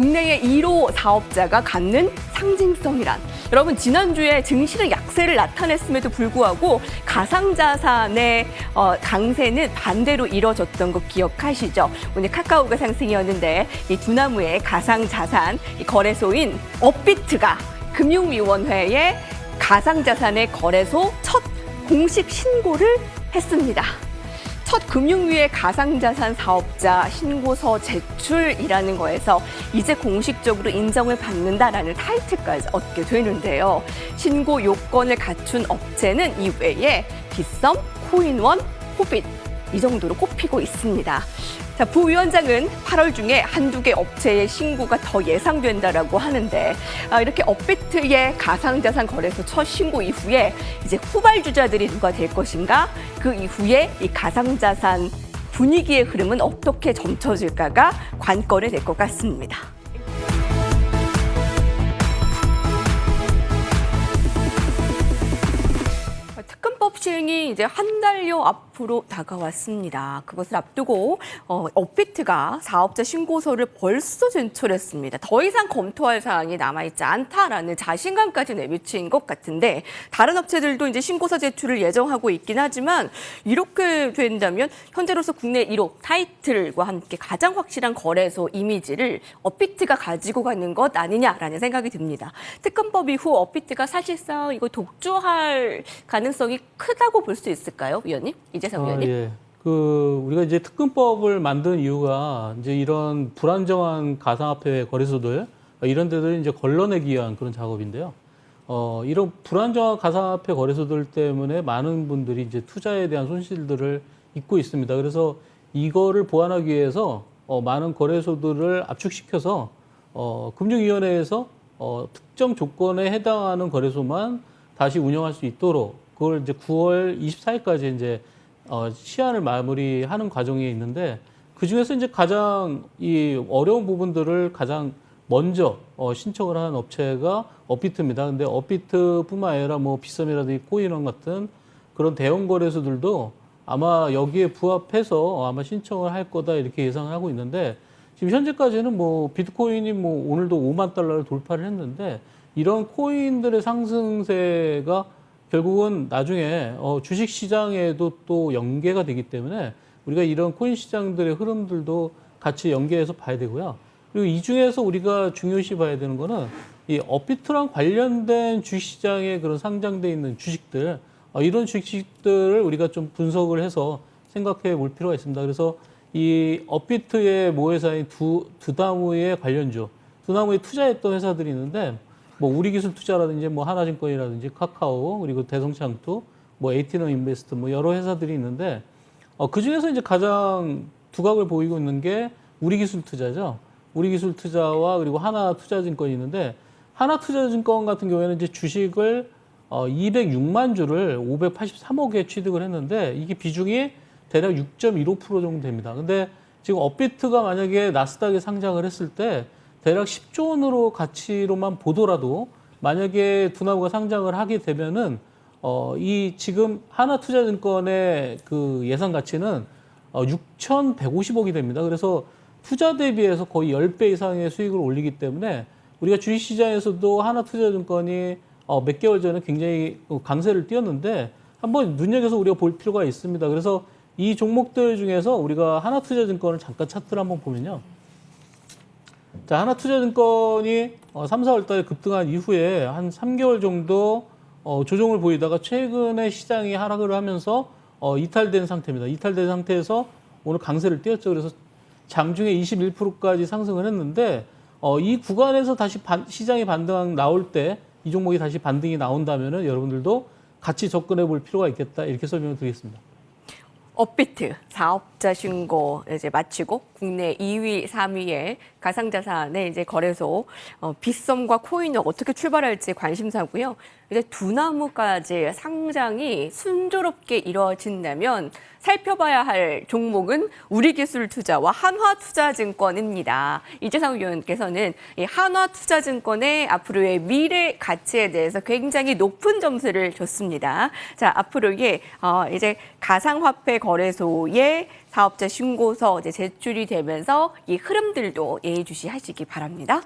국내의 1호 사업자가 갖는 상징성이란 여러분 지난주에 증시의 약세를 나타냈음에도 불구하고 가상자산의 어, 강세는 반대로 이뤄졌던 거 기억하시죠? 오늘 카카오가 상승이었는데 이 두나무의 가상자산 이 거래소인 업비트가 금융위원회에 가상자산의 거래소 첫 공식 신고를 했습니다. 첫 금융위의 가상자산 사업자 신고서 제출이라는 거에서 이제 공식적으로 인정을 받는다라는 타이틀까지 얻게 되는데요. 신고 요건을 갖춘 업체는 이외에 빗썸, 코인원, 호빗 이 정도로 꼽히고 있습니다. 자, 부위원장은 8월 중에 한두 개 업체의 신고가 더 예상된다라고 하는데 아, 이렇게 업비트의 가상자산 거래소 첫 신고 이후에 이제 후발주자들이 누가 될 것인가 그 이후에 이 가상자산 분위기의 흐름은 어떻게 점쳐질까가 관건이 될 것 같습니다. 특검법 시행이 이제 한 달여 앞으로 다가왔습니다. 그것을 앞두고 어, 업비트가 사업자 신고서를 벌써 제출했습니다. 더 이상 검토할 사항이 남아있지 않다라는 자신감까지 내비친 것 같은데 다른 업체들도 이제 신고서 제출을 예정하고 있긴 하지만 이렇게 된다면 현재로서 국내 1호 타이틀과 함께 가장 확실한 거래소 이미지를 업비트가 가지고 가는 것 아니냐라는 생각이 듭니다. 특검법 이후 업비트가 사실상 이거 독주할 가능성이 크다고 볼 수 있을까요, 위원님? 이재석 아, 위원님? 예. 그 우리가 이제 특근법을 만든 이유가 이제 이런 불안정한 가상화폐 거래소들 이런 데들 이제 걸러내기 위한 그런 작업인데요. 어, 이런 불안정한 가상화폐 거래소들 때문에 많은 분들이 이제 투자에 대한 손실들을 입고 있습니다. 그래서 이거를 보완하기 위해서 어, 많은 거래소들을 압축시켜서 어, 금융위원회에서 어, 특정 조건에 해당하는 거래소만 다시 운영할 수 있도록 그걸 이제 9월 24일까지 이제 어, 시한을 마무리하는 과정에 있는데 그 중에서 이제 가장 이 어려운 부분들을 가장 먼저 어, 신청을 하는 업체가 업비트입니다. 근데 업비트뿐만 아니라 뭐 비썸이라든지 코인원 같은 그런 대형 거래소들도 아마 여기에 부합해서 아마 신청을 할 거다 이렇게 예상을 하고 있는데 지금 현재까지는 뭐 비트코인이 뭐 오늘도 5만 달러를 돌파를 했는데 이런 코인들의 상승세가 결국은 나중에 어, 주식 시장에도 또 연계가 되기 때문에 우리가 이런 코인 시장들의 흐름들도 같이 연계해서 봐야 되고요. 그리고 이 중에서 우리가 중요시 봐야 되는 거는 이 업비트랑 관련된 주식 시장에 그런 상장돼 있는 주식들 어, 이런 주식들을 우리가 좀 분석을 해서 생각해 볼 필요가 있습니다. 그래서 이 업비트의 모회사인 두, 두나무의 관련주, 두나무에 투자했던 회사들이 있는데 뭐 우리기술 투자라든지 뭐 하나증권이라든지 카카오 그리고 대성창투 뭐 에이티너 인베스트 뭐 여러 회사들이 있는데 어, 그 중에서 이제 가장 두각을 보이고 있는 게 우리기술 투자죠. 우리기술 투자와 그리고 하나 투자증권이 있는데 하나 투자증권 같은 경우에는 이제 주식을 어, 206만 주를 583억에 취득을 했는데 이게 비중이 대략 6.15% 정도 됩니다. 근데 지금 업비트가 만약에 나스닥에 상장을 했을 때 대략 10조 원으로 가치로만 보더라도 만약에 두나무가 상장을 하게 되면은 어, 이 지금 하나투자증권의 그 예상 가치는 어, 6,150억이 됩니다. 그래서 투자 대비해서 거의 10배 이상의 수익을 올리기 때문에 우리가 주식시장에서도 하나투자증권이 어, 몇 개월 전에 굉장히 강세를 띄었는데 한번 눈여겨서 우리가 볼 필요가 있습니다. 그래서 이 종목들 중에서 우리가 하나투자증권을 잠깐 차트를 한번 보면요. 자, 하나투자증권이 어, 3, 4월 달에 급등한 이후에 한 3개월 정도 어, 조정을 보이다가 최근에 시장이 하락을 하면서 어, 이탈된 상태입니다. 이탈된 상태에서 오늘 강세를 띄었죠. 그래서 장중에 21%까지 상승을 했는데 어, 이 구간에서 다시 반, 시장이 반등 나올 때 이 종목이 다시 반등이 나온다면은 여러분들도 같이 접근해 볼 필요가 있겠다 이렇게 설명을 드리겠습니다. 업비트 사업 자 신고 이제 마치고 국내 2위, 3위의 가상자산의 이제 거래소 어, 빗썸과 코인을 어떻게 출발할지 관심사고요. 이제 두나무까지 상장이 순조롭게 이루어진다면 살펴봐야 할 종목은 우리기술투자와 한화투자증권입니다. 이재상 위원께서는 이 한화투자증권의 앞으로의 미래 가치에 대해서 굉장히 높은 점수를 줬습니다. 자, 앞으로의 어, 이제 가상화폐 거래소의 사업자 신고서 이제 제출이 되면서 이 흐름들도 예의주시하시기 바랍니다.